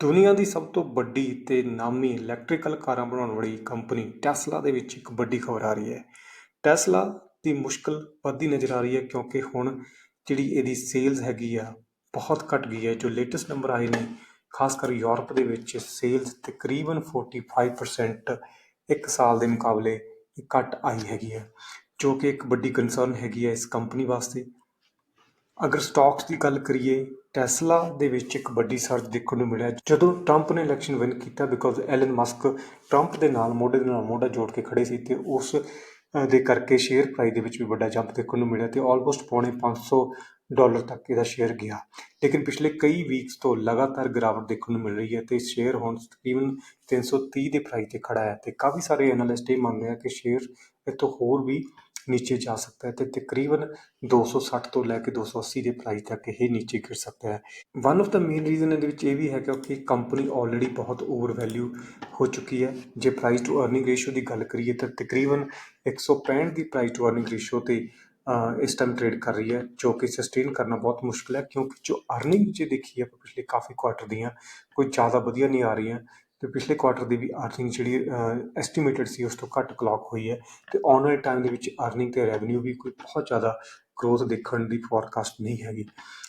ਦੁਨੀਆ ਦੀ ਸਭ ਤੋਂ ਵੱਡੀ ਤੇ ਨਾਮੀ ਇਲੈਕਟ੍ਰੀਕਲ ਕਾਰਾਂ ਬਣਾਉਣ ਵਾਲੀ ਕੰਪਨੀ ਟੈਸਲਾ ਦੇ ਵਿੱਚ ਇੱਕ ਵੱਡੀ ਖਬਰ ਆ ਰਹੀ ਹੈ। ਟੈਸਲਾ ਦੀ ਮੁਸ਼ਕਲ ਵੱਧਦੀ ਨਜ਼ਰ ਆ ਰਹੀ ਹੈ ਕਿਉਂਕਿ ਹੁਣ ਜਿਹੜੀ ਇਹਦੀ ਸੇਲਸ ਹੈਗੀ ਆ, ਬਹੁਤ ਘਟ ਗਈ ਹੈ। ਜੋ ਲੇਟੈਸਟ ਨੰਬਰ ਆਏ ਨੇ, ਖਾਸ ਕਰ ਯੂਰਪ ਦੇ ਵਿੱਚ ਸੇਲਸ ਤਕਰੀਬਨ 45% ਇੱਕ ਸਾਲ ਦੇ ਮੁਕਾਬਲੇ ਘਟ ਆਈ ਹੈਗੀ ਹੈ, ਜੋ ਕਿ ਇੱਕ ਵੱਡੀ ਕੰਸਰਨ ਹੈਗੀ ਹੈ ਇਸ ਕੰਪਨੀ ਵਾਸਤੇ। ਅਗਰ ਸਟਾਕਸ ਦੀ ਗੱਲ ਕਰੀਏ ਟੈਸਲਾ ਦੇ ਵਿੱਚ ਇੱਕ ਵੱਡੀ ਸਰਜ ਦੇਖਣ ਨੂੰ ਮਿਲਿਆ, ਜਦੋਂ ਟਰੰਪ ਨੇ ਇਲੈਕਸ਼ਨ ਵਿਨ ਕੀਤਾ ਬਿਕੋਜ਼ ਐਲਨ ਮਸਕ ਟਰੰਪ ਦੇ ਨਾਲ, ਮੋਢੇ ਦੇ ਨਾਲ ਮੋਢਾ ਜੋੜ ਕੇ ਖੜੇ ਸੀ ਤੇ ਉਸ ਦੇ ਕਰਕੇ ਸ਼ੇਅਰ ਪ੍ਰਾਈਸ ਦੇ ਵਿੱਚ ਵੀ ਵੱਡਾ ਜੰਪ ਦੇਖਣ ਨੂੰ ਮਿਲਿਆ ਤੇ ਆਲਮੋਸਟ ਪੌਣੇ 500 ਡਾਲਰ ਤੱਕ ਇਹਦਾ ਸ਼ੇਅਰ ਗਿਆ। ਲੇਕਿਨ ਪਿਛਲੇ ਕਈ ਵੀਕਸ ਤੋਂ ਲਗਾਤਾਰ ਗਿਰਾਵਟ ਦੇਖਣ ਨੂੰ ਮਿਲ ਰਹੀ ਹੈ ਤੇ ਸ਼ੇਅਰ ਹੁਣ ਤਕਰੀਬਨ 330 ਦੇ ਪ੍ਰਾਈਸ ਤੇ ਖੜਾ ਹੈ ਤੇ ਕਾਫੀ ਸਾਰੇ ਐਨਾਲਿਸਟ ਇਹ ਮੰਨ ਰਹੇ ਆ ਕਿ ਸ਼ੇਅਰ ਇੱਥੋਂ ਹੋਰ ਵੀ ਨੀਚੇ ਜਾ ਸਕਦਾ ਹੈ ਤੇ ਤਕਰੀਬਨ 260 ਤੋਂ ਲੈ ਕੇ 280 ਦੇ ਪ੍ਰਾਈਸ ਤੱਕ ਇਹ ਨੀਚੇ ਗਿਰ ਸਕਦਾ ਹੈ। ਵਨ ਆਫ ਦਾ ਮੇਨ ਰੀਜ਼ਨ ਇਹਦੇ ਵਿੱਚ ਇਹ ਵੀ ਹੈ ਕਿ ਕੰਪਨੀ ਆਲਰੇਡੀ ਬਹੁਤ ਓਵਰ ਵੈਲਿਊ ਹੋ ਚੁੱਕੀ ਹੈ। ਜੇ ਪ੍ਰਾਈਸ ਟੂ ਅਰਨਿੰਗ ਰੇਸ਼ੋ ਦੀ ਗੱਲ ਕਰੀਏ ਤਾਂ ਤਕਰੀਬਨ 165 ਦੀ ਪ੍ਰਾਈਸ ਟੂ ਅਰਨਿੰਗ ਰੇਸ਼ੋ ਤੇ ਇਸ ਟਾਈਮ ਟ੍ਰੇਡ ਕਰ ਰਹੀ ਹੈ, ਜੋ ਕਿ ਸਸਟੇਨ ਕਰਨਾ ਬਹੁਤ ਮੁਸ਼ਕਲ ਹੈ, ਕਿਉਂਕਿ ਜੋ ਅਰਨਿੰਗ ਜੇ ਦੇਖੀ ਆਪਾਂ ਪਿਛਲੇ ਕਾਫੀ ਕੁਆਟਰ ਦੀਆਂ, ਕੋਈ ਜ਼ਿਆਦਾ ਵਧੀਆ ਨਹੀਂ ਆ ਰਹੀਆਂ। ਤੇ ਪਿਛਲੇ ਕੁਆਟਰ ਦੀ ਵੀ ਅਰਨਿੰਗ ਜਿਹੜੀ ਐਸਟੀਮੇਟਡ ਸੀ, ਉਸ ਤੋਂ ਘੱਟ ਕਲੌਕ ਹੋਈ ਹੈ ਤੇ ਆਉਣ ਵਾਲੇ ਟਾਈਮ ਦੇ ਵਿੱਚ ਅਰਨਿੰਗ ਤੇ ਰੈਵਨਿਊ ਵੀ ਕੋਈ ਬਹੁਤ ਜ਼ਿਆਦਾ ਗਰੋਥ ਦੇਖਣ ਦੀ ਫੋਰਕਾਸਟ ਨਹੀਂ ਹੈਗੀ।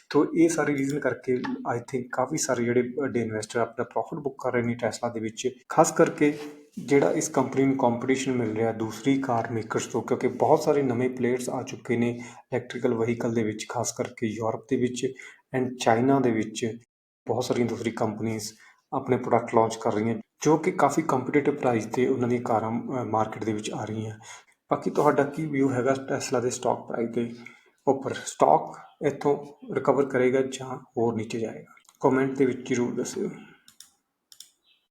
ਤੋ ਇਹ ਸਾਰੇ ਰੀਜ਼ਨ ਕਰਕੇ ਆਈ ਥਿੰਕ ਕਾਫੀ ਸਾਰੇ ਜਿਹੜੇ ਵੱਡੇ ਇਨਵੈਸਟਰ ਆਪਣਾ ਪ੍ਰੋਫਿਟ ਬੁੱਕ ਕਰ ਰਹੇ ਨੇ ਟੈਸਲਾ ਦੇ ਵਿੱਚ, ਖਾਸ ਕਰਕੇ ਜਿਹੜਾ ਇਸ ਕੰਪਨੀ ਨੂੰ ਕੰਪੀਟੀਸ਼ਨ ਮਿਲ ਰਿਹਾ ਦੂਸਰੀ ਕਾਰ ਮੇਕਰਸ ਤੋਂ, ਕਿਉਂਕਿ ਬਹੁਤ ਸਾਰੇ ਨਵੇਂ ਪਲੇਅਰਸ ਆ ਚੁੱਕੇ ਨੇ ਇਲੈਕਟ੍ਰੀਕਲ ਵਹੀਕਲ ਦੇ ਵਿੱਚ, ਖਾਸ ਕਰਕੇ ਯੂਰਪ ਦੇ ਵਿੱਚ ਐਂਡ ਚਾਈਨਾ ਦੇ ਵਿੱਚ, ਬਹੁਤ ਸਾਰੀਆਂ ਦੂਸਰੀ ਕੰਪਨੀਆਂ ਆਪਣੇ ਪ੍ਰੋਡਕਟ ਲਾਂਚ ਕਰ ਰਹੀਆਂ, ਜੋ ਕਿ ਕਾਫੀ ਕੰਪੀਟੀਟਿਵ ਪ੍ਰਾਈਸ ਤੇ ਉਹਨਾਂ ਦੀਆਂ ਕਾਰਾਂ ਮਾਰਕੀਟ ਦੇ ਵਿੱਚ ਆ ਰਹੀਆਂ। ਬਾਕੀ ਤੁਹਾਡਾ ਕੀ ਵਿਊ ਹੈਗਾ ਟੈਸਲਾ ਦੇ ਸਟਾਕ ਪ੍ਰਾਈਸ ਦੇ ਉੱਪਰ? ਸਟਾਕ ਇੱਥੋਂ ਰਿਕਵਰ ਕਰੇਗਾ ਜਾਂ ਹੋਰ ਨੀਚੇ ਜਾਏਗਾ? ਕਮੈਂਟ ਦੇ ਵਿੱਚ ਜ਼ਰੂਰ ਦੱਸਿਓ।